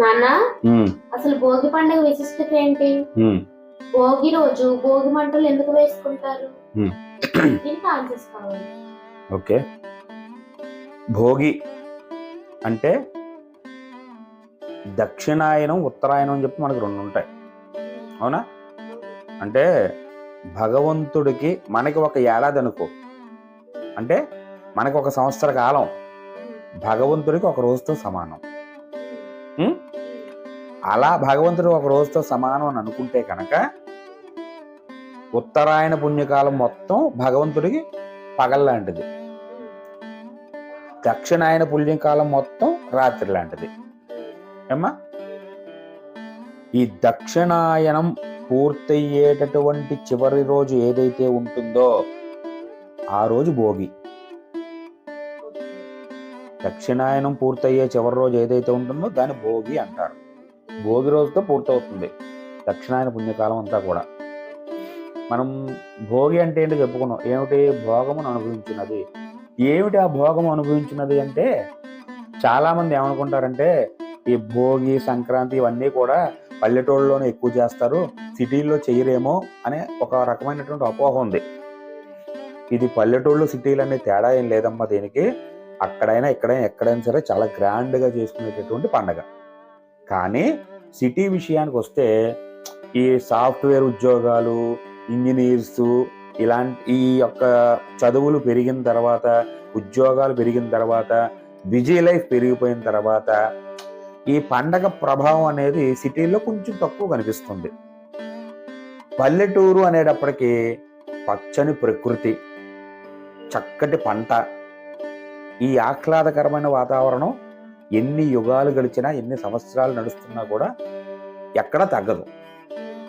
నాన్న అసలు భోగి పండుగ విశిష్టత ఏంటి. భోగి రోజు భోగి మంటలు ఎందుకు వేసుకుంటారు. దీనికి ఆన్సర్స్ కావాలి. ఓకే. భోగి అంటే దక్షిణాయనం ఉత్తరాయణం అని చెప్పి మనకు రెండు ఉంటాయి. అవునా? అంటే భగవంతుడికి మనకి ఒక ఏడాది అనుకో. అంటే మనకి ఒక సంవత్సర కాలం. భగవంతుడికి ఒక రోజుతో సమానం? అలా భగవంతుడు ఒక రోజుతో సమానం అని అనుకుంటే కనుక ఉత్తరాయణ పుణ్యకాలం మొత్తం భగవంతుడికి పగల్లాంటిది దక్షిణాయన పుణ్యకాలం మొత్తం రాత్రి లాంటిది. ఏమ్మా? ఈ దక్షిణాయనం పూర్తయ్యేటటువంటి చివరి రోజు ఏదైతే ఉంటుందో ఆ రోజు భోగి. దక్షిణాయనం పూర్తయ్యే చివరి రోజు ఏదైతే ఉంటుందో దాన్ని భోగి అంటారు. భోగి రోజుతో పూర్తవుతుంది. దక్షిణాయన పుణ్యకాలం అంతా కూడా. మనం భోగి అంటే ఏంటో చెప్పుకున్నాం. ఏమిటి భోగమును అనుభవించినది? ఏమిటి ఆ భోగం అనుభవించినది అంటే చాలామంది ఏమనుకుంటారంటే ఈ భోగి సంక్రాంతి ఇవన్నీ కూడా పల్లెటూళ్ళలోనే ఎక్కువ చేస్తారు. సిటీల్లో చేయరేమో అనే ఒక రకమైనటువంటి అపోహ ఉంది. ఇది పల్లెటూళ్ళు సిటీలు అనే తేడా ఏం లేదమ్మా దీనికి. అక్కడైనా ఇక్కడైనా ఎక్కడైనా సరే చాలా గ్రాండ్గా చేసుకునేటటువంటి పండగ. కానీ సిటీ విషయానికి వస్తే ఈ సాఫ్ట్వేర్ ఉద్యోగాలు ఇంజనీర్స్ ఇలాంటి ఈ యొక్క చదువులు పెరిగిన తర్వాత ఉద్యోగాలు పెరిగిన తర్వాత బిజీ లైఫ్ పెరిగిపోయిన తర్వాత ఈ పండగ ప్రభావం అనేది సిటీలో కొంచెం తక్కువ కనిపిస్తుంది. పల్లెటూరు అనేటప్పటికీ పచ్చని ప్రకృతి చక్కటి పంట ఈ ఆహ్లాదకరమైన వాతావరణం ఎన్ని యుగాలు గడిచినా ఎన్ని సంవత్సరాలు నడుస్తున్నా కూడా ఎక్కడా తగ్గదు.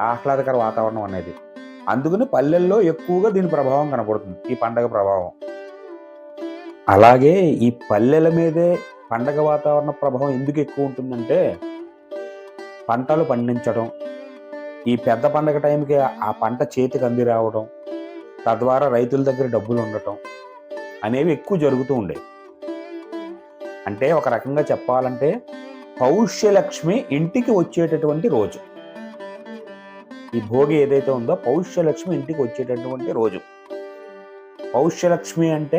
ఆహ్లాదకర వాతావరణం అనేది. అందుకని పల్లెల్లో ఎక్కువగా దీని ప్రభావం కనపడుతుంది. ఈ పండగ ప్రభావం. అలాగే ఈ పల్లెల మీదే పండగ వాతావరణ ప్రభావం ఎందుకు ఎక్కువ ఉంటుందంటే పంటలు పండించడం. ఈ పెద్ద పండగ టైంకి ఆ పంట చేతికి అంది రావడం. తద్వారా రైతుల దగ్గర డబ్బులు ఉండటం. అనేవి ఎక్కువ జరుగుతూ ఉండేవి. అంటే ఒక రకంగా చెప్పాలంటే పౌష్యలక్ష్మి ఇంటికి వచ్చేటటువంటి రోజు. ఈ భోగి ఏదైతే ఉందో పౌష్యలక్ష్మి ఇంటికి వచ్చేటటువంటి రోజు. పౌష్యలక్ష్మి అంటే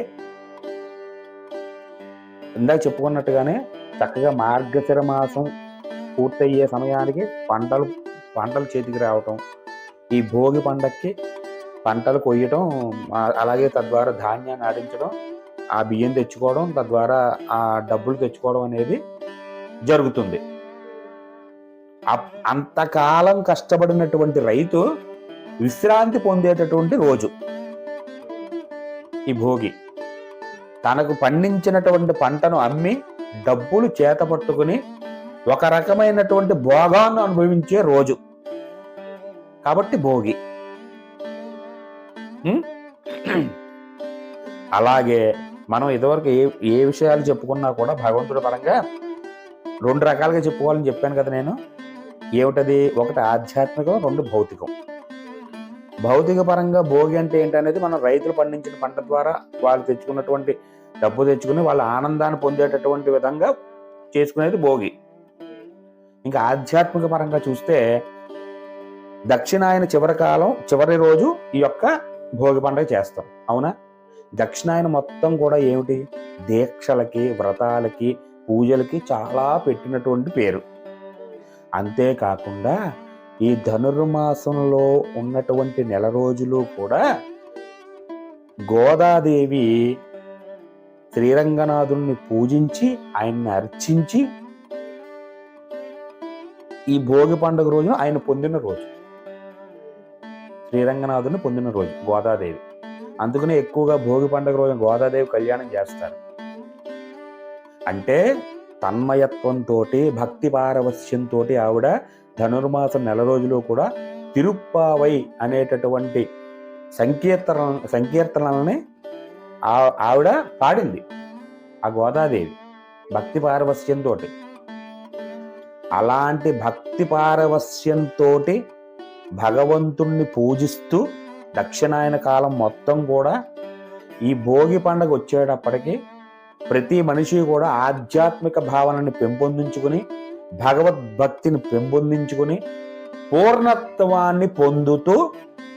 ఇందాక చెప్పుకున్నట్టుగానే చక్కగా మార్గశిర మాసం పూర్తయ్యే సమయానికి పంటలు పంటలు చేతికి రావటం ఈ భోగి పండక్కి పంటలు కొయ్యటం అలాగే తద్వారా ధాన్యాన్ని ఆడించడం ఆ బియ్యం తెచ్చుకోవడం తద్వారా ఆ డబ్బులు తెచ్చుకోవడం అనేది జరుగుతుంది. అప్- అంతకాలం కష్టపడినటువంటి రైతు విశ్రాంతి పొందేటటువంటి రోజు. ఈ భోగి. తనకు పండించినటువంటి పంటను అమ్మి డబ్బులు చేత పట్టుకుని ఒక రకమైనటువంటి భోగాన్ని అనుభవించే రోజు. కాబట్టి భోగి. అలాగే మనం ఇదివరకు ఏ ఏ విషయాలు చెప్పుకున్నా కూడా భగవంతుడి పరంగా రెండు రకాలుగా చెప్పుకోవాలని చెప్పాను కదా నేను. ఏమిటది? ఒకటి ఆధ్యాత్మికం రెండు భౌతికం. భౌతిక పరంగా భోగి అంటే ఏంటనేది మనం రైతులు పండించిన పంట ద్వారా వాళ్ళు తెచ్చుకున్నటువంటి డబ్బు తెచ్చుకుని వాళ్ళ ఆనందాన్ని పొందేటటువంటి విధంగా చేసుకునేది భోగి. ఇంకా ఆధ్యాత్మిక పరంగా చూస్తే దక్షిణాయన చివరి కాలం చివరి రోజు ఈ యొక్క భోగి పండుగ చేస్తాం. అవునా? దక్షిణాయన మొత్తం కూడా ఏమిటి? దీక్షలకి వ్రతాలకి పూజలకి చాలా పెట్టినటువంటి పేరు. అంతేకాకుండా ఈ ధనుర్మాసంలో ఉన్నటువంటి నెల రోజులు కూడా గోదాదేవి శ్రీరంగనాథుణ్ణి పూజించి ఆయన్ని అర్చించి ఈ భోగి పండుగ రోజున ఆయన పొందిన రోజు. శ్రీరంగనాథుని పొందిన రోజు గోదాదేవి. అందుకనే ఎక్కువగా భోగి పండుగ రోజున గోదాదేవి కళ్యాణం చేస్తారు. అంటే తన్మయత్వంతో భక్తి పారవస్యంతో ఆవిడ ధనుర్మాసం నెల రోజులు కూడా తిరుప్పావై అనేటటువంటి సంకీర్తన సంకీర్తనల్ని ఆ- ఆవిడ పాడింది. ఆ గోదాదేవి భక్తి పారవస్యంతో అలాంటి భక్తి పారవస్యంతో భగవంతుణ్ణి పూజిస్తూ దక్షిణాయన కాలం మొత్తం కూడా ఈ భోగి పండగ వచ్చేటప్పటికి ప్రతి మనిషి కూడా ఆధ్యాత్మిక భావనని పెంపొందించుకుని భగవద్భక్తిని పెంపొందించుకుని పూర్ణత్వాన్ని పొందుతూ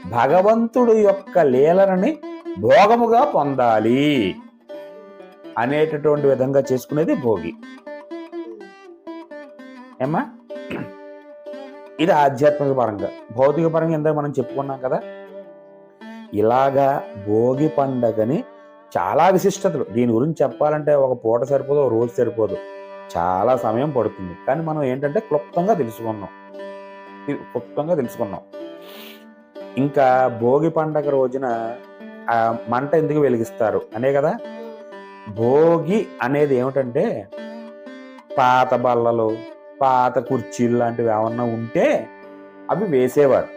భగవంతుడు యొక్క లీలనని భోగముగా పొందాలి అనేటటువంటి విధంగా చేసుకునేది భోగి. ఏమ్మా? ఇది ఆధ్యాత్మిక పరంగా. భౌతిక పరంగా ఇందాక మనం చెప్పుకున్నాం కదా ఇలాగా భోగి పండగని చాలా విశిష్టతలు. దీని గురించి చెప్పాలంటే ఒక పూట సరిపోదు ఒక రోజు సరిపోదు. చాలా సమయం పడుతుంది. కానీ మనం ఏంటంటే క్లుప్తంగా తెలుసుకున్నాం. క్లుప్తంగా తెలుసుకున్నాం. ఇంకా భోగి పండగ రోజున మంట ఎందుకు వెలిగిస్తారు? అనే కదా. భోగి అనేది ఏమిటంటే పాత బల్లలు పాత కుర్చీలు లాంటివి ఏమన్నా ఉంటే అవి వేసేవారు.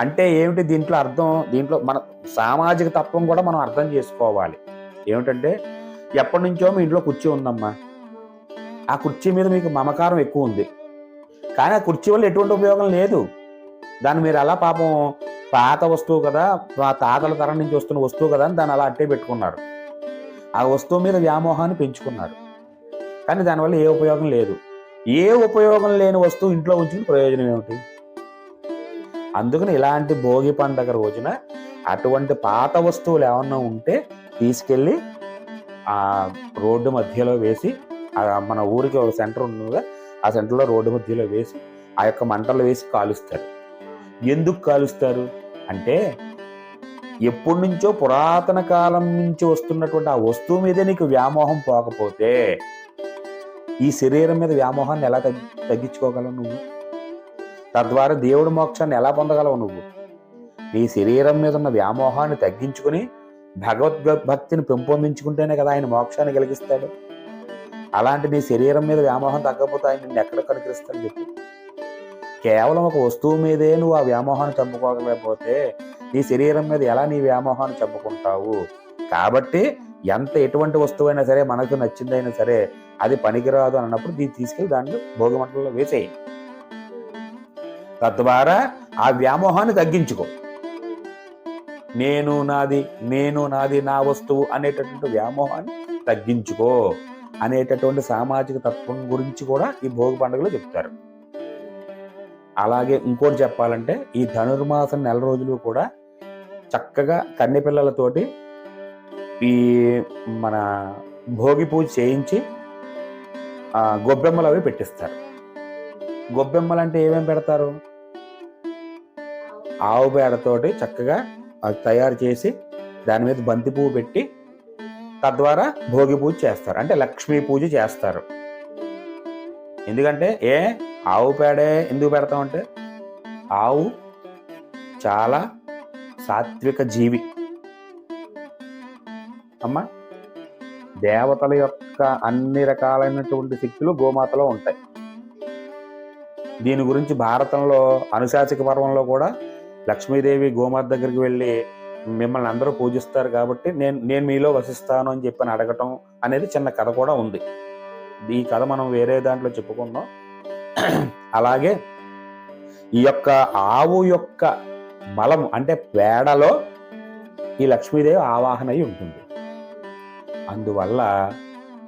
అంటే ఏమిటి దీంట్లో అర్థం? దీంట్లో మన సామాజిక తత్వం కూడా మనం అర్థం చేసుకోవాలి. ఏమిటంటే ఎప్పటి నుంచో మీ ఇంట్లో కుర్చీ ఉందమ్మా. ఆ కుర్చీ మీద మీకు మమకారం ఎక్కువ ఉంది. కానీ ఆ కుర్చీ వల్ల ఎటువంటి ఉపయోగం లేదు. దాన్ని మీరు అలా పాపం పాత వస్తువు కదా మా తాతల తరం నుంచి వస్తున్న వస్తువు కదా అని దాన్ని అలా అట్టే పెట్టుకున్నారు. ఆ వస్తువు మీద వ్యామోహాన్ని పెంచుకున్నారు. కానీ దానివల్ల ఏ ఉపయోగం లేదు. ఏ ఉపయోగం లేని వస్తువు ఇంట్లో ఉంచిన ప్రయోజనం ఏమిటి? అందుకని ఇలాంటి భోగి పండగ రోజున అటువంటి పాత వస్తువులు ఏమన్నా ఉంటే తీసుకెళ్ళి ఆ రోడ్డు మధ్యలో వేసి మన ఊరికి ఒక సెంటర్ ఉన్నదా ఆ సెంటర్లో రోడ్డు మధ్యలో వేసి ఆ యొక్క మంటలు వేసి కాలుస్తారు. ఎందుకు కాలుస్తారు? అంటే ఎప్పటి నుంచో పురాతన కాలం నుంచి వస్తున్నటువంటి ఆ వస్తువు మీదే నీకు వ్యామోహం పోకపోతే ఈ శరీరం మీద వ్యామోహాన్ని ఎలా తగ్గి తగ్గించుకోగలవు నువ్వు? తద్వారా దేవుడి మోక్షాన్ని ఎలా పొందగలవు నువ్వు? నీ శరీరం మీద ఉన్న వ్యామోహాన్ని తగ్గించుకుని భగవద్భక్తిని పెంపొందించుకుంటేనే కదా ఆయన మోక్షాన్ని కలిగిస్తాడు. అలాంటి నీ శరీరం మీద వ్యామోహం తగ్గకపోతే ఆయన నిన్ను ఎక్కడ కనికరిస్తాడు చెప్పు. కేవలం ఒక వస్తువు మీదే నువ్వు ఆ వ్యామోహాన్ని చంపుకోగలేకపోతే నీ శరీరం మీద ఎలా నీ వ్యామోహాన్ని చంపుకుంటావు? కాబట్టి ఎంత ఎటువంటి వస్తువైనా సరే మనకు నచ్చిందైనా సరే అది పనికిరాదు అన్నప్పుడు దీన్ని తీసుకెళ్ళి దాన్ని భోగమంటల్లో వేసేయి. తద్వారా ఆ వ్యామోహాన్ని తగ్గించుకో. నేను నాది నేను నాది నా వస్తువు అనేటటువంటి వ్యామోహాన్ని తగ్గించుకో అనేటటువంటి సామాజిక తత్వం గురించి కూడా ఈ భోగి పండుగలో చెప్తారు. అలాగే ఇంకోటి చెప్పాలంటే ఈ ధనుర్మాసం నెల రోజులు కూడా చక్కగా కన్నెపిల్లలతోటి ఈ మన భోగి పూజ చేయించి గొబ్బెమ్మలు అవి పెట్టిస్తారు. గొబ్బెమ్మలు అంటే ఏమేమి పెడతారు? ఆవు పేడతోటి చక్కగా అది తయారు చేసి దాని మీద బంతి పువ్వు పెట్టి తద్వారా భోగి పూజ చేస్తారు. అంటే లక్ష్మీ పూజ చేస్తారు. ఎందుకంటే ఏ ఆవు పేడే ఎందుకు పెడతామంటే ఆవు చాలా సాత్విక జీవి. అమ్మా దేవతల యొక్క అన్ని రకాలైనటువంటి శక్తులు గోమాతలో ఉంటాయి. దీని గురించి భారతంలో అనుశాసిక పర్వంలో కూడా లక్ష్మీదేవి గోమాత దగ్గరికి వెళ్ళి మిమ్మల్ని అందరూ పూజిస్తారు కాబట్టి నేను నేను మీలో వసిస్తాను అని చెప్పని అడగటం అనేది చిన్న కథ కూడా ఉంది. ఈ కథ మనం వేరే దాంట్లో చెప్పుకుందాం. అలాగే ఈ యొక్క ఆవు యొక్క మలం అంటే పేడలో ఈ లక్ష్మీదేవి ఆవాహన అయి ఉంటుంది. అందువల్ల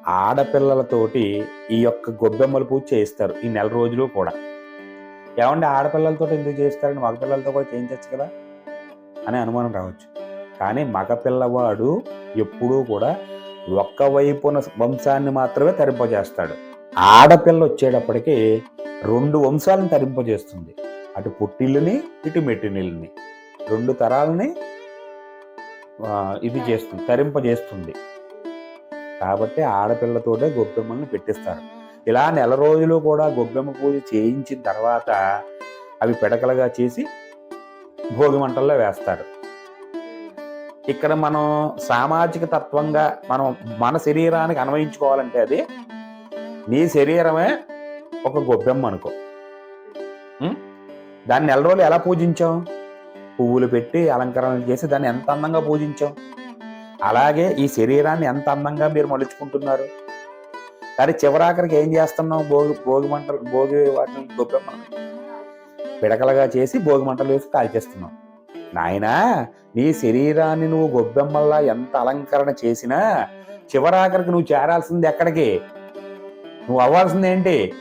ఆడపిల్లలతోటి ఈ యొక్క గొబ్బెమ్మల పూజ చేయిస్తారు ఈ నెల రోజులు కూడా. ఏమంటే ఆడపిల్లలతో ఎందుకు చేస్తారని మగపిల్లలతో కూడా చేయించచ్చు కదా అనే అనుమానం రావచ్చు. కానీ మగపిల్లవాడు ఎప్పుడూ కూడా ఒక్కవైపున వంశాన్ని మాత్రమే తరింపజేస్తాడు. ఆడపిల్ల వచ్చేటప్పటికి రెండు వంశాలను తరింపజేస్తుంది. అటు పుట్టిల్లుని ఇటు మెట్టినిల్ని రెండు తరాలని ఇది చేస్తుంది తరింపజేస్తుంది. కాబట్టి ఆడపిల్లతోటే గొబ్బెమ్మల్ని పెట్టిస్తారు. ఇలా నెల రోజులు కూడా గొబ్బెమ్మ పూజ చేయించిన తర్వాత అవి పిడకలుగా చేసి భోగి మంటల్లో వేస్తారు. ఇక్కడ మనం సామాజిక తత్వంగా మనం మన శరీరానికి అన్వయించుకోవాలంటే అది నీ శరీరమే ఒక గొబ్బెమ్మ అనుకో. దాన్ని నెల రోజులు ఎలా పూజించాం? పువ్వులు పెట్టి అలంకరణలు చేసి దాన్ని ఎంత అందంగా పూజించాం? అలాగే ఈ శరీరాన్ని ఎంత అందంగా మీరు మలుచుకుంటున్నారు? కానీ చివరాఖరికి ఏం చేస్తున్నాం భోగి భోగి మంటలు భోగి వాటిని గొబ్బెమ్మని పిడకలుగా చేసి భోగి మంటలు వేసి కాల్చేస్తున్నాం నాయనా నీ శరీరాన్ని నువ్వు గొబ్బెమ్మల్లా ఎంత అలంకరణ చేసినా చివరాఖరికి నువ్వు చేరాల్సింది ఎక్కడికి? నువ్వు అవ్వాల్సింది ఏంటి?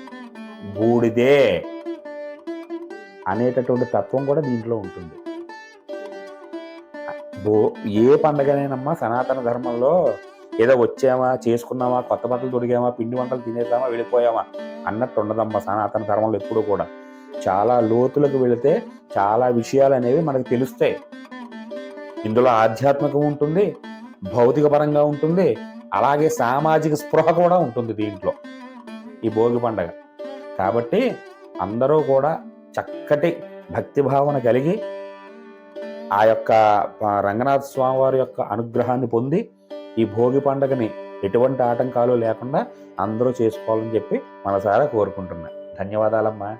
బూడిదే అనేటటువంటి తత్వం కూడా దీంట్లో ఉంటుంది. ఏ పండగనేనమ్మా సనాతన ధర్మంలో ఏదో వచ్చామా చేసుకున్నామా కొత్త బట్టలు తొడిగామా పిండి వంటలు తినేద్దామా వెళ్ళిపోయామా అన్నట్టు ఉండదమ్మా సనాతన ధర్మంలో ఎప్పుడు కూడా. చాలా లోతులకు వెళితే చాలా విషయాలు అనేవి మనకు తెలుస్తాయి. ఇందులో ఆధ్యాత్మికం ఉంటుంది భౌతిక పరంగా ఉంటుంది అలాగే సామాజిక స్పృహ కూడా ఉంటుంది దీంట్లో ఈ భోగి పండగ. కాబట్టి అందరూ కూడా చక్కటి భక్తి భావన కలిగి ఆ యొక్క రంగనాథ స్వామి వారి యొక్క అనుగ్రహాన్ని పొంది ఈ భోగి పండుగని ఎటువంటి ఆటంకాలు లేకుండా అందరూ చేసుకోవాలని చెప్పి మనసారా కోరుకుంటున్నా. ధన్యవాదాలమ్మా.